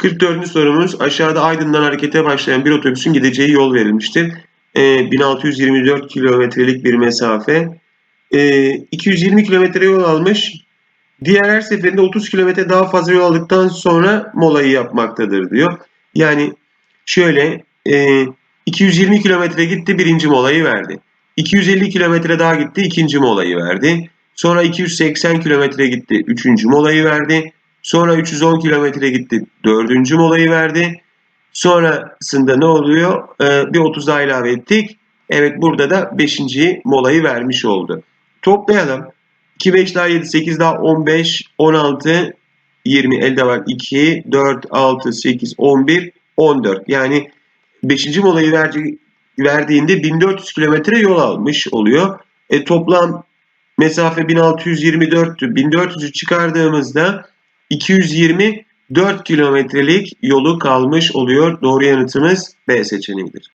44. sorumuz aşağıda Aydın'dan harekete başlayan bir otobüsün gideceği yol verilmiştir. Ee, 1624 kilometrelik bir mesafe. Ee, 220 kilometre yol almış. Diğer her seferinde 30 kilometre daha fazla yol aldıktan sonra molayı yapmaktadır diyor. Yani şöyle e, 220 kilometre gitti birinci molayı verdi. 250 kilometre daha gitti ikinci molayı verdi. Sonra 280 kilometre gitti üçüncü molayı verdi. Sonra 310 kilometre gitti dördüncü molayı verdi. Sonrasında ne oluyor? Ee, bir 30 daha ilave ettik. Evet burada da 5. molayı vermiş oldu. Toplayalım. 2, 5 daha 7, 8 daha 15, 16, 20 elde var 2, 4, 6, 8, 11, 14. Yani 5. molayı verdi, verdiğinde 1400 kilometre yol almış oluyor. E, toplam mesafe 1624'tü. 1400'ü çıkardığımızda 224 kilometrelik yolu kalmış oluyor. Doğru yanıtımız B seçeneğidir.